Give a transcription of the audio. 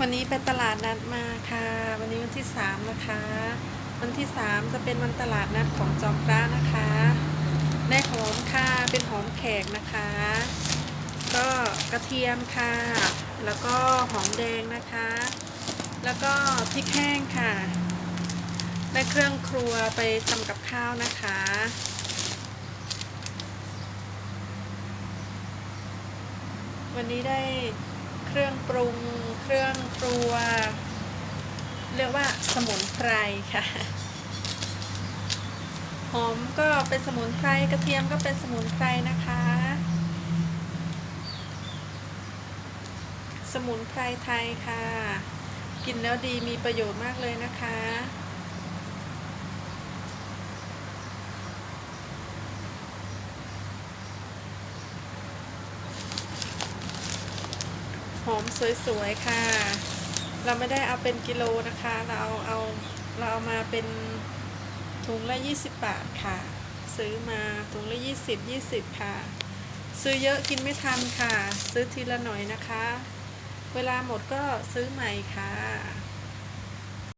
วันนี้ไปตลาดนัดมาค่ะ วันนี้วันที่สามนะคะ วันที่สามจะเป็นวันตลาดนัดของจอมพระนะคะ ได้หอมค่ะเป็นหอมแขกนะคะ ก็กระเทียมค่ะ แล้วก็หอมแดงนะคะ แล้วก็พริกแห้งค่ะ ได้เครื่องครัวไปทำกับข้าวนะคะวันนี้ได้เครื่องปรุง เครื่องครัว เรียกว่าสมุนไพรค่ะ หอมก็เป็นสมุนไพรกระเทียมก็เป็นสมุนไพรนะคะ สมุนไพรไทยค่ะ กินแล้วดีมีประโยชน์มากเลยนะคะหอมสวย ๆ ค่ะ เราไม่ได้เอาเป็นกิโลนะคะ เราเอาเอาเราเอามาเป็นถุงละ20 บาทค่ะ ซื้อมาถุงละ 20 20 ค่ะ ซื้อเยอะกินไม่ทันค่ะ ซื้อทีละหน่อยนะคะ เวลาหมดก็ซื้อใหม่ค่ะ